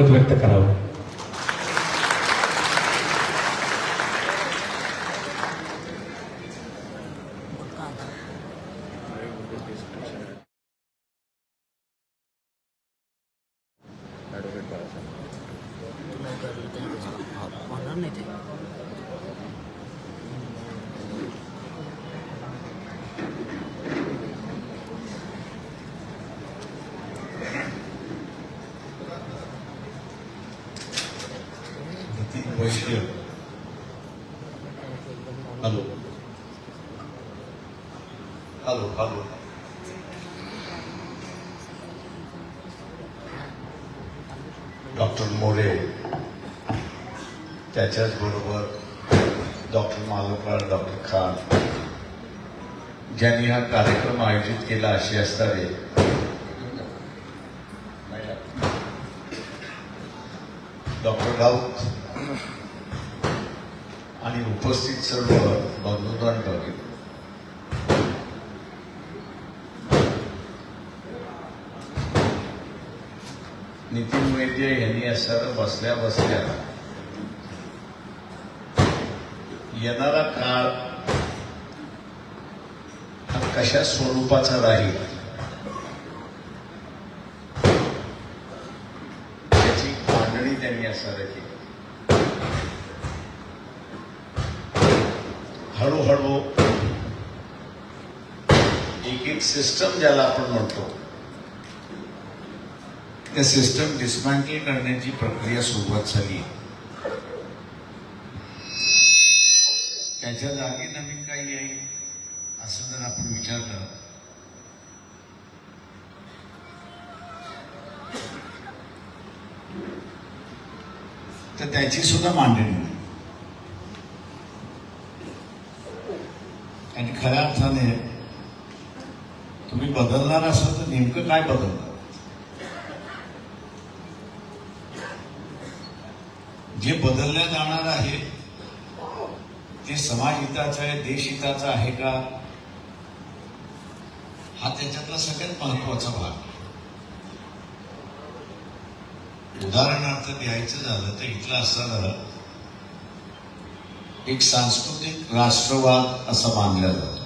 मत व्यक्त करावं होणार नाही ते Nitin Vaishya hello hello hello doctor More त्याच्याच बरोबर डॉक्टर मालोकर डॉक्टर खान ज्यांनी हा कार्यक्रम आयोजित केला अशी असतावे डॉक्टर राऊत उपस्थित सर्व बंधुदान नितीन वैद्य यांनी असं बसल्या बसल्या येणारा काळ हा कशा स्वरूपाचा राहील? त्याची मांडणी त्यांनी असायला केली. म्हणतो एक एक सिस्टम ज्याला आपण म्हणतो. त्या सिस्टम डिस्मॅन्टल करण्याची प्रक्रिया सुरुवात झाली. त्याच्या जागी नवीन काही येईल असं जर आपण विचारलं. तर त्याची सुद्धा मांडणी नाही. आणि खऱ्या अर्थाने तुम्ही बदलणार असाल तर नेमकं काय बदलणार जे बदलल्या जाणार आहे ते समाजहिताचं आहे देशहिताचं आहे का? हा त्याच्यातला सगळ्यात महत्त्वाचा भाग. आहे. उदाहरणार्थ द्यायचं झालं तर इथलं असणारं एक सांस्कृतिक राष्ट्रवाद असं मानलं जातं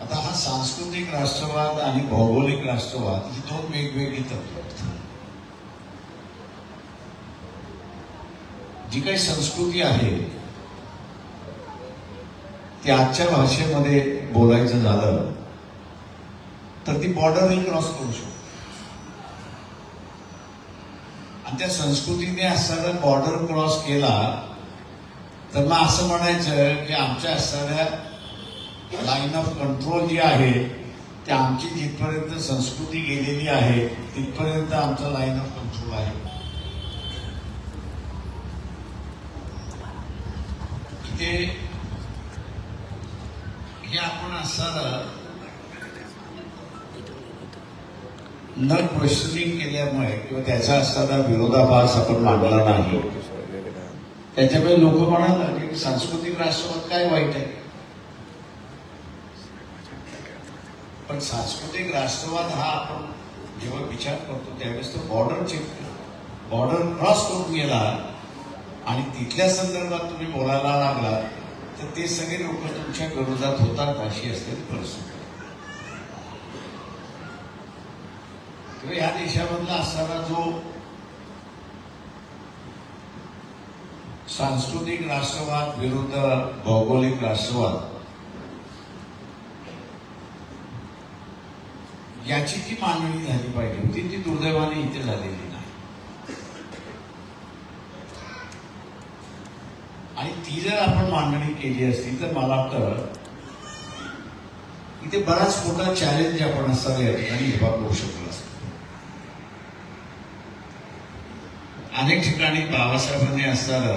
आता हा सांस्कृतिक राष्ट्रवाद आणि भौगोलिक राष्ट्रवाद ही दोन वेगवेगळी तत्व आहेत. जी काही संस्कृती आहे ती आजच्या भाषेमध्ये बोलायचं झालं तर ती बॉर्डरही क्रॉस करू शकतो. आणि त्या संस्कृतीने असणारा बॉर्डर क्रॉस केला तर मग असं म्हणायचं की आमच्या असणाऱ्या लाईन ऑफ कंट्रोल जी आहे ते आमची जिथपर्यंत संस्कृती गेलेली आहे तिथपर्यंत आमचा लाईन ऑफ कंट्रोल आहे. ते हे आपण असताना न क्वेश्चनिंग केल्यामुळे किंवा त्याचा असणारा विरोधाभास आपण मांडला नाही. त्याच्यामुळे लोक म्हणाला की सांस्कृतिक राष्ट्रवाद काय वाईट आहे? पण सांस्कृतिक राष्ट्रवाद हा आपण जेव्हा विचार करतो त्यावेळेस तो बॉर्डर चेक बॉर्डर क्रॉस करून गेला आणि तिथल्या संदर्भात तुम्ही बोलायला लागला तर ते सगळे लोक तुमच्या विरोधात होतात अशी असलेली परिस्थिती. किंवा या देशामधला असणारा जो सांस्कृतिक राष्ट्रवाद विरुद्ध भौगोलिक राष्ट्रवाद याची जी मांडणी झाली पाहिजे म्हणजे होती ती दुर्दैवाने इथे झालेली नाही. आणि ती जर आपण मांडणी केली असती तर मला वाटतं इथे बराच मोठा चॅलेंज आपण असा या ठिकाणी उभा करू शकलो असतो. अनेक ठिकाणी बाबासाहेबांनी असताना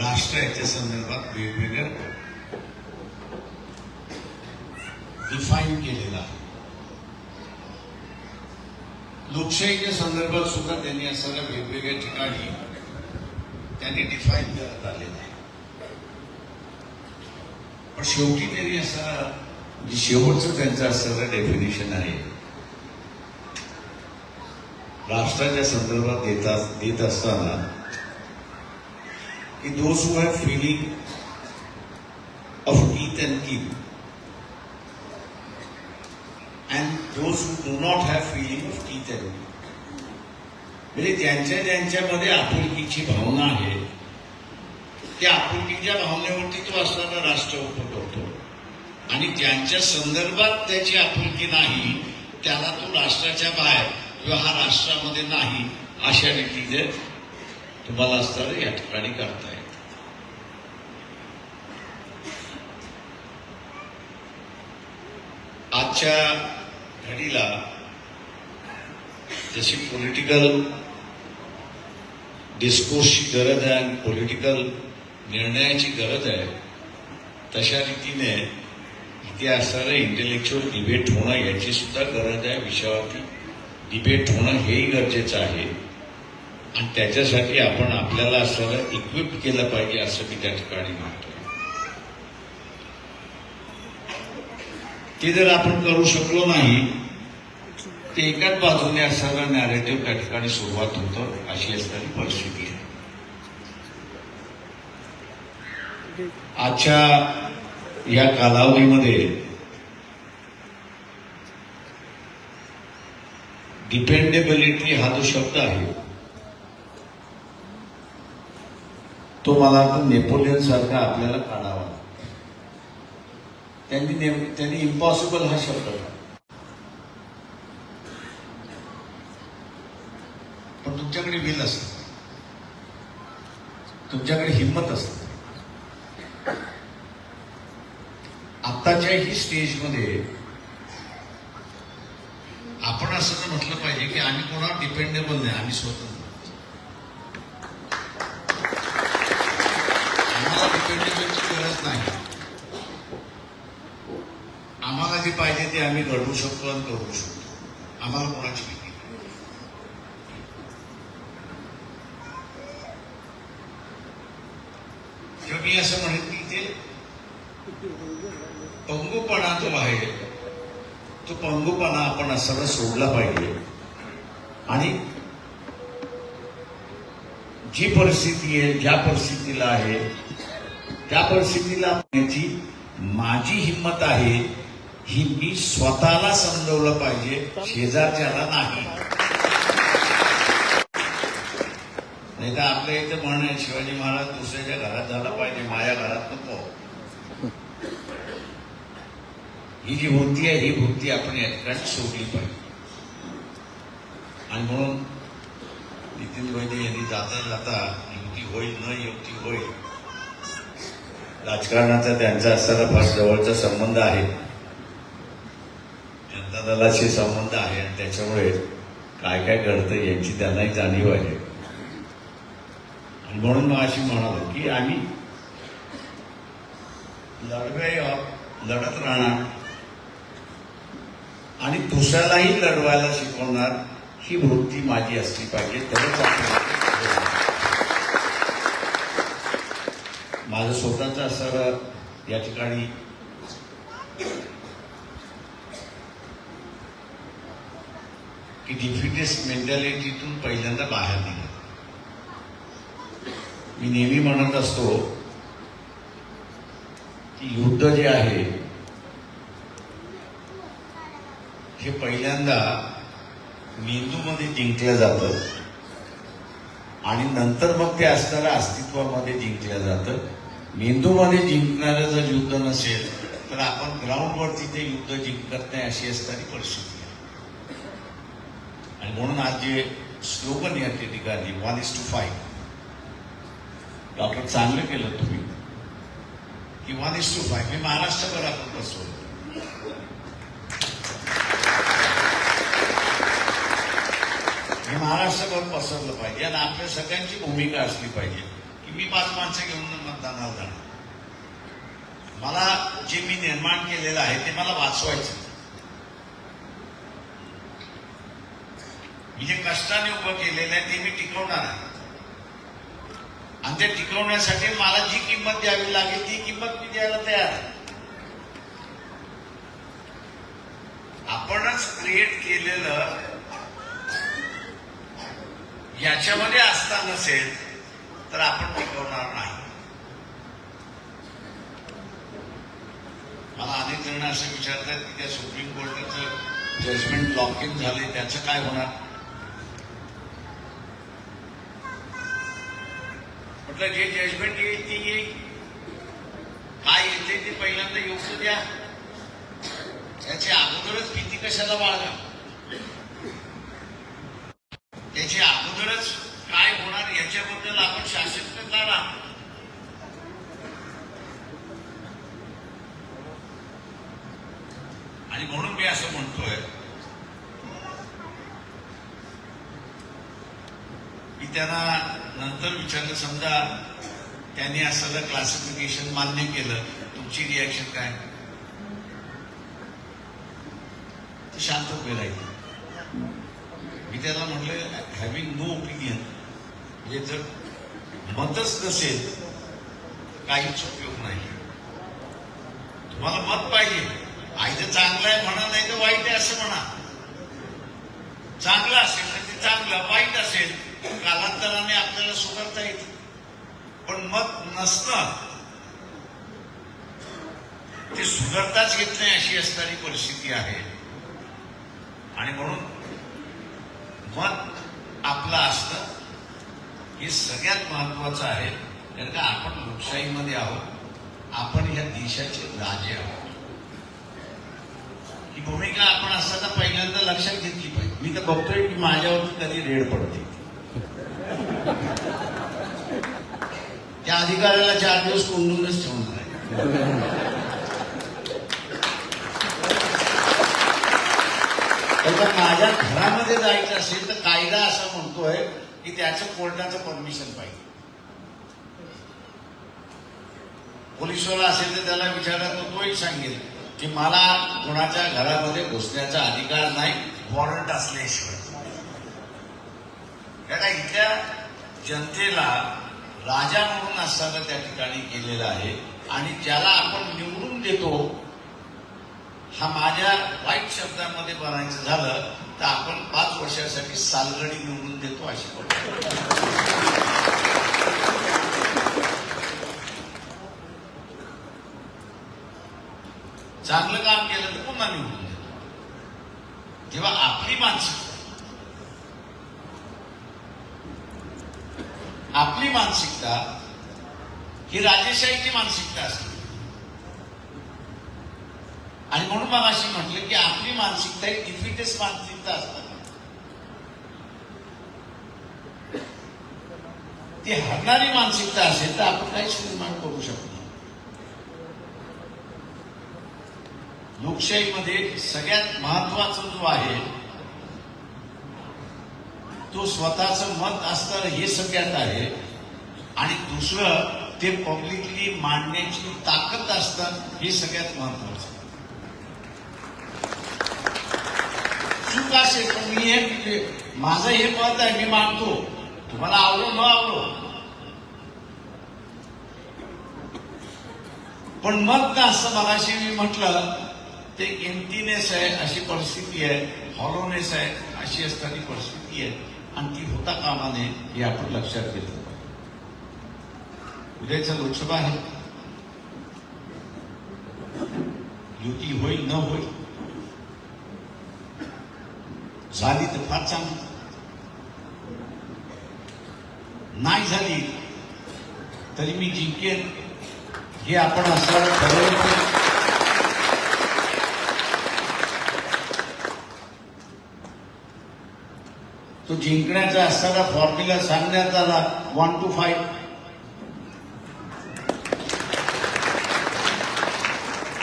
राष्ट्र याच्या संदर्भात वेगवेगळ्या डिफाईन केलेला आहे. लोकशाहीच्या संदर्भात सुद्धा त्यांनी असणाऱ्या वेगवेगळ्या ठिकाणी त्यांनी डिफाईन करत आलेलं आहे. पण शेवटी त्यांनी असा जे म्हणजे शेवटचं त्यांचं असणारं डेफिनेशन आहे राष्ट्राच्या संदर्भात देत असताना की those have feeling of ईथ and kill and those who do not have feeling of ईथ म्हणजे ज्यांच्या ज्यांच्यामध्ये आपुलकीची भावना आहे त्या आपुलकीच्या भावनेवरती तो असणारा राष्ट्र उपटवतो. आणि ज्यांच्या संदर्भात त्याची आपुलकी नाही त्याला तो राष्ट्राच्या बाहेर किंवा हा राष्ट्रामध्ये नाही अशा रीतीने तुम्हाला असणारं या ठिकाणी करता येत. आजच्या घडीला जशी पॉलिटिकल डिस्कोर्सची गरज आहे आणि पॉलिटिकल निर्णयाची गरज आहे तशा रीतीने इथे असणारं इंटेलेक्च्युअल डिबेट होणं याची सुद्धा गरज आहे. विषयावरती डिबेट होणं हेही गरजेचं आहे. आणि त्याच्यासाठी आपण आपल्याला असणारं इक्विप केलं पाहिजे असं मी त्या ठिकाणी म्हणतो. ते जर आपण करू शकलो नाही ते एकाच बाजूने असणारा नॅरेटिव्ह त्या ठिकाणी सुरुवात होतं अशी असणारी परिस्थिती आहे. आजच्या या कालावधीमध्ये डिपेंडेबिलिटी हा जो शब्द आहे तो मला वाटतं नेपोलियन सारखा आपल्याला काढावा त्यांनी नेम- त्यांनी इम्पॉसिबल हा शब्द पण तुमच्याकडे विल असत. तुमच्याकडे हिंमत असते. आत्ताच्या ही स्टेजमध्ये आपण असं तर म्हटलं पाहिजे की आम्ही कोणावर डिपेंडेबल नाही आम्ही स्वतंत्र. आम्हाला डिपेंडेबलची गरज नाही. आम्हाला जे पाहिजे ते आम्ही घडवू शकतो आणि करू शकतो आम्हाला कोणाची भीती नाही. किंवा मी असं म्हणेन की ते पंगुपणा जो आहे तो पंगुपणा आपण असायला सोडला पाहिजे आणि जी परिस्थिती आहे ज्या परिस्थितीला आहे त्या परिस्थितीला माझी हिंमत आहे ही मी स्वतःला समजवलं पाहिजे शेजारच्याला नाही. नाही तर आपल्या इथं म्हण शिवाजी महाराज दुसऱ्याच्या घरात झाला पाहिजे माझ्या घरात नको. ही जी वृत्ती आहे ही वृत्ती आपण याच्यात सोडली पाहिजे. आणि म्हणून नितीन वैद्य यांनी जाता जाता युती होईल न युती होईल. राजकारणाचा त्यांचा असणारा फार जवळचा संबंध आहे. जनता दलाशी संबंध आहे आणि त्याच्यामुळे काय काय घडतं याची त्यांनाही जाणीव आहे. आणि म्हणून मग अशी म्हणालो की आम्ही लढवे लढत राहणार. आणि दुसऱ्यालाही लढवायला शिकवणार ही वृत्ती माझी असली पाहिजे तरच माझं स्वतःचं असं या ठिकाणी बिझनेस मेंटॅलिटीतून पहिल्यांदा बाहेर निघा. मी नेहमी म्हणत असतो की युद्ध जे आहे हे पहिल्यांदा मेंदूमध्ये जिंकलं जातं आणि नंतर मग ते असणाऱ्या अस्तित्वामध्ये जिंकलं जातं. मेंदूमध्ये जिंकणारं जर युद्ध नसेल तर आपण ग्राउंडवरती ते युद्ध जिंकत नाही अशी असणारी परिस्थिती. म्हणून आज जे स्लोगन या ठिकाणी one is to five doctor चांगलं केलं तुम्ही. की वन इज टू फाईव्ह मी महाराष्ट्रभर आपण बसवलं. हे महाराष्ट्रभर पसरलं पाहिजे. आणि आपल्या सगळ्यांची भूमिका असली पाहिजे. की मी पाच माणसं घेऊन मतदानाला जाणार. मला जे मी निर्माण केलेलं आहे ते मला वाचवायचं मी जे कष्टाने उभं केलेलं आहे ते मी टिकवणार आहे. आणि ते टिकवण्यासाठी मला जी किंमत द्यावी लागेल ती किंमत मी द्यायला तयार आहे. आपणच क्रिएट केलेलं याच्यामध्ये असता नसेल तर आपण टिकवणार नाही. मला अनेक जण असं विचारतात की त्या सुप्रीम कोर्टाचं जजमेंट लॉक इन झाले त्याचं काय होणार? म्हटलं जे जजमेंट येईल ती येईल. काय येते ते पहिल्यांदा येऊ द्या. त्याचे अगोदरच भीती कशाला बाळगा? त्याचे अगोदरच काय होणार याच्याबद्दल आपण शासक काढा आणि म्हणून मी असं म्हणतोय की त्यांना नंतर विचारलं समजा त्यांनी असं क्लासिफिकेशन मान्य केलं तुमची रिॲक्शन काय? ते शांत उभे राहिले. मी त्याला म्हटलं हॅव्हिंग नो ओपिनियन म्हणजे जर मतच नसेल काहीच उपयोग नाही. तुम्हाला मत पाहिजे. आयचं चांगलं आहे म्हणा नाही तर वाईट आहे असं म्हणा. चांगलं असेल तर ते चांगलं वाईट असेल कालांतराने आपल्याला सुधारता येत. पण मत नसणं ते सुधारताच येत नाही अशी असणारी परिस्थिती आहे. आणि म्हणून मत आपलं असणं हे सगळ्यात महत्वाचं आहे. कारण का आपण लोकशाहीमध्ये आहोत. आपण या देशाचे राजे आहोत. ही भूमिका आपण असताना पहिल्यांदा लक्षात घेतली पाहिजे. मी तर बघतोय की माझ्यावरती कधी रेड पडते. त्या अधिकाऱ्याला चार दिवस कोंडूनच ठेवणार आहे. तर माझ्या घरामध्ये जायचं असेल तर कायदा असा म्हणतोय की त्याचं कोर्टाचं परमिशन पाहिजे. पोलिसवाला असेल तर त्याला विचारला तर तोही सांगेल की मला कोणाच्या घरामध्ये घुसण्याचा अधिकार नाही वॉरंट असल्याशिवाय. इथल्या जनतेला राजा म्हणून असताना त्या ठिकाणी गेलेला आहे. आणि ज्याला आपण निवडून देतो हा माझ्या वाईट शब्दामध्ये बनायचं झालं तर आपण पाच वर्षासाठी सालगडी निवडून देतो अशी चांगलं काम केलं तर पुन्हा निवडून देतो. तेव्हा आपली माणसं आपली मानसिकता ही राजेशाहीची मानसिकता असते. आणि म्हणून मग अशी म्हटलं की आपली मानसिकता ही डिफिटेस मानसिकता असतात ती हरणारी मानसिकता असेल तर आपण काहीच निर्माण करू शकतो लोकशाहीमध्ये सगळ्यात महत्त्वाचा जो आहे तो स्वतःचं मत असतं हे सगळ्यात आहे. आणि दुसरं ते पब्लिकली मांडण्याची ताकद असतं हे सगळ्यात महत्वाचं चूक असेल पण मी हे माझं हे मत आहे मी मानतो. तुम्हाला आवडो न आवडो. पण मत असं मलाशी मी म्हटलं ते किमतीनेस आहे अशी परिस्थिती आहे हॉलोनेस आहे अशी असताना परिस्थिती आहे. आणि ती होता कामा नये हे आपण लक्षात घेतलं. उद्याचं लोकसभा आहे. युती होईल न होईल. झाली तर फार चांगली. नाही झाली तरी मी जिंकेन. हे आपण असं ठरवलं. तो जिंकण्याचा असताना फॉर्म्युला सांगण्यात आला वन टू फाईव्ह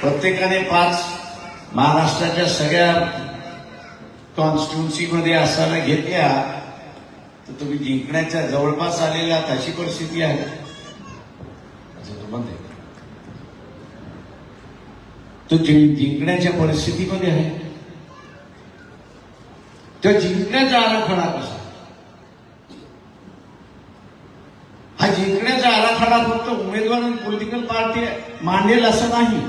प्रत्येकाने पाच. महाराष्ट्राच्या सगळ्या कॉन्स्टिट्युन्सीमध्ये असताना घेतल्या. तर तुम्ही जिंकण्याच्या जवळपास आलेल्या तशी परिस्थिती आहे. असं तो म्हणते तो जिंकण्याच्या परिस्थितीमध्ये आहे. त्या जिंकण्याचा आराखडा कसा हा जिंकण्याचा आराखडा फक्त उमेदवार आणि पॉलिटिकल पार्टी मांडेल असं नाही.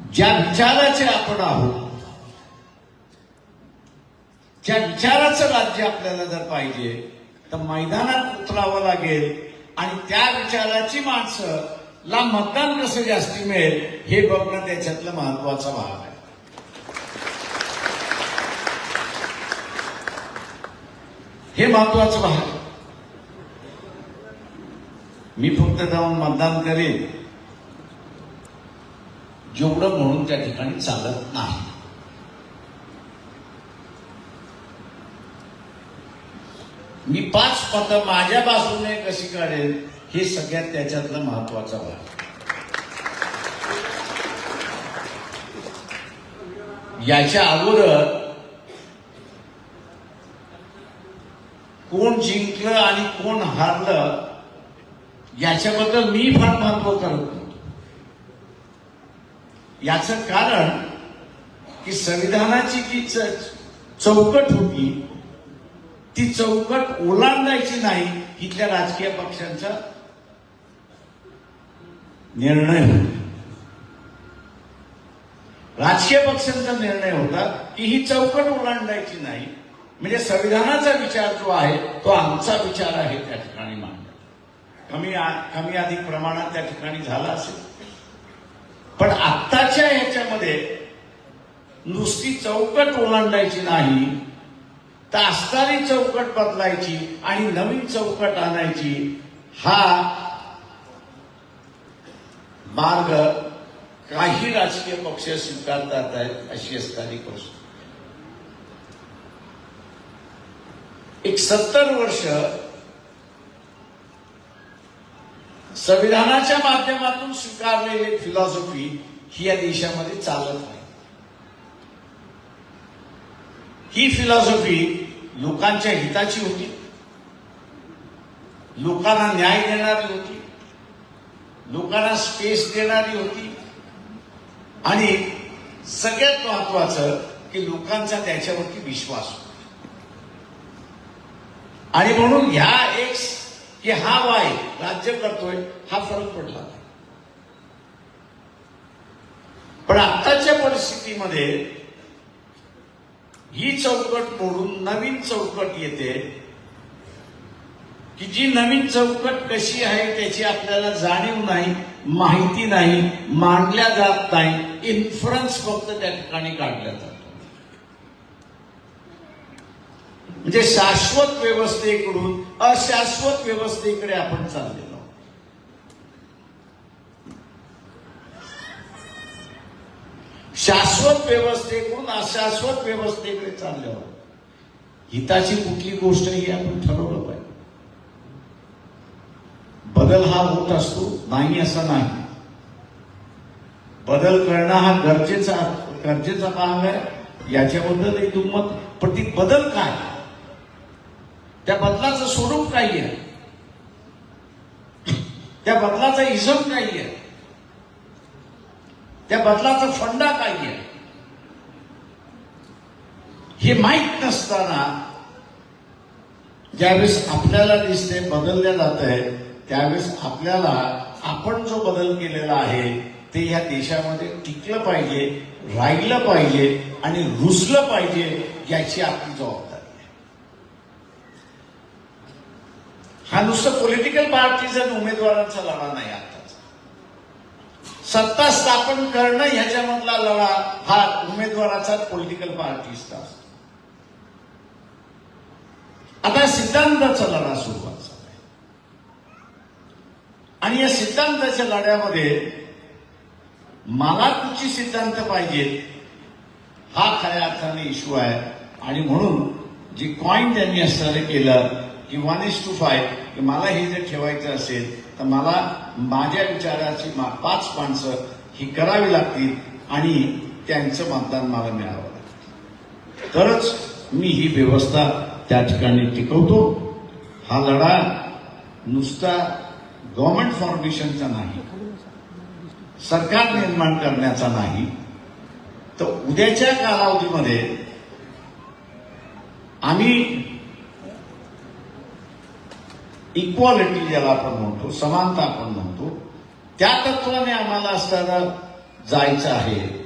ज्या विचाराचे आपण आहोत ज्या विचाराचं राज्य आपल्याला जर पाहिजे तर मैदानात उतरावं लागेल आणि त्या विचाराची माणसं ला मतदान कसं जास्ती मिळेल हे बघणं त्याच्यातलं महत्त्वाचा भाग आहे. हे महत्वाचं भाग मी फक्त जाऊन मतदान करेन. जेवढं म्हणून त्या ठिकाणी चालत नाही. मी पाच मतं माझ्या बाजूने कशी काढेल हे सगळ्यात त्याच्यातलं महत्वाचं भाग याच्या अगोदर कोण जिंकलं आणि कोण हारलं याच्याबद्दल मी फार महत्त्व करत नव्हतो याचं कारण की संविधानाची जी च- चौकट होती ती चौकट ओलांडायची नाही इथल्या राजकीय पक्षांचा निर्णय होता. राजकीय पक्षांचा निर्णय होता की ही चौकट ओलांडायची नाही. म्हणजे संविधानाचा विचार जो आहे तो आमचा विचार आहे त्या ठिकाणी मांडला. कमी आ- कमी अधिक प्रमाणात त्या ठिकाणी झाला असेल. पण आत्ताच्या ह्याच्यामध्ये नुसती चौकट ओलांडायची नाही तर असणारी चौकट बदलायची आणि नवीन चौकट आणायची हा मार्ग काही राजकीय पक्ष स्वीकारतात आहेत अशी असणारी गोष्ट सत्तर वर्ष संविधानाच्या माध्यमातून स्वीकारलेली फिलॉसॉफी ही या देशामध्ये चालत नाही. ही फिलॉसॉफी लोकांच्या हिताची होती. लोकांना न्याय देणारी होती. लोकांना स्पेस देणारी होती. आणि सगळ्यात महत्वाचं की लोकांचा त्याच्यावरती विश्वास होता. आणि म्हणून ह्या एक की हा वाय राज्य करतोय हा फरक पडला नाही. पण आत्ताच्या परिस्थितीमध्ये ही चौकट मोडून नवीन चौकट येते. की जी नवीन चौकट कशी आहे त्याची आपल्याला जाणीव नाही माहिती नाही मांडल्या जात नाही इन्फ्लुअन्स फक्त त्या ठिकाणी काढल्या जातात. म्हणजे शाश्वत व्यवस्थेकडून अशाश्वत व्यवस्थेकडे आपण चाललेलो आहोत. शाश्वत व्यवस्थेकडून अशाश्वत व्यवस्थेकडे चालले आहोत. हिताची कुठली गोष्ट ही आपण ठरवलं पाहिजे. बदल हा होत असतो नाही असं नाही. बदल करणं हा गरजेचा गरजेचा भाग आहे याच्याबद्दलही दुमत. पण ती बदल काय? त्या बदलाचं स्वरूप काय आहे त्या बदलाचा इजम काय आहे त्या बदलाचा फंडा काय आहे हे माहीत नसताना ज्यावेळेस आपल्याला दिसते बदलल्या जात आहे त्यावेळेस आपल्याला आपण जो बदल केलेला आहे ते या देशामध्ये टिकलं पाहिजे राहिलं पाहिजे आणि रुसलं पाहिजे याची आपली जबाबदारी आहे हा नुसतं पॉलिटिकल पार्टीचा आणि उमेदवारांचा लढा नाही आताचा. सत्ता स्थापन करणं ह्याच्यामधला लढा हा उमेदवाराचा पॉलिटिकल पार्टीचा असतो. आता सिद्धांताचा लढा सुरुवात झाला आणि या सिद्धांताच्या लढ्यामध्ये मला तुझी सिद्धांत पाहिजे हा खऱ्या अर्थाने इश्यू आहे. आणि म्हणून जे कॉइन त्यांनी असणारे केलं की वन इज टू फाय की मला हे जर ठेवायचं असेल तर मला माझ्या विचाराची मा- पाच माणसं ही करावी लागतील आणि त्यांचं मतदान मला मिळावं लागतं तरच मी ही व्यवस्था त्या ठिकाणी टिकवतो. हा लढा नुसता गव्हर्नमेंट फॉर्मेशनचा नाही सरकार निर्माण करण्याचा नाही. तर उद्याच्या कालावधीमध्ये आम्ही इक्वालिटी ज्याला आपण म्हणतो समानता आपण म्हणतो त्या तत्वाने आम्हाला असताना जायचं आहे.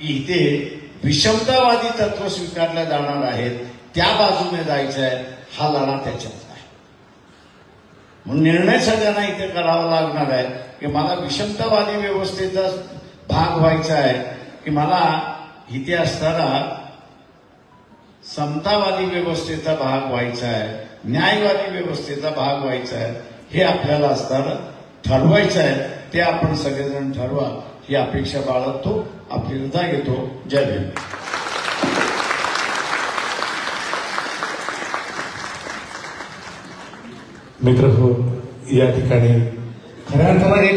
इथे विषमतावादी तत्व स्वीकारल्या जाणार आहेत त्या बाजूने जायचं आहे हा लढा त्याच्यात आहे. म्हणून निर्णय सगळ्यांना इथे करावा लागणार आहे की मला विषमतावादी व्यवस्थेचा भाग व्हायचा आहे की मला इथे असताना समतावादी व्यवस्थेचा भाग व्हायचा आहे. न्यायवादी व्यवस्थेचा भाग व्हायचा आहे हे आपल्याला असताना ठरवायचं आहे ते आपण सगळेजण ठरवा ही अपेक्षा बाळगतो आपली रजा घेतो. जय भीम. मित्र हो या ठिकाणी खऱ्या अर्थानं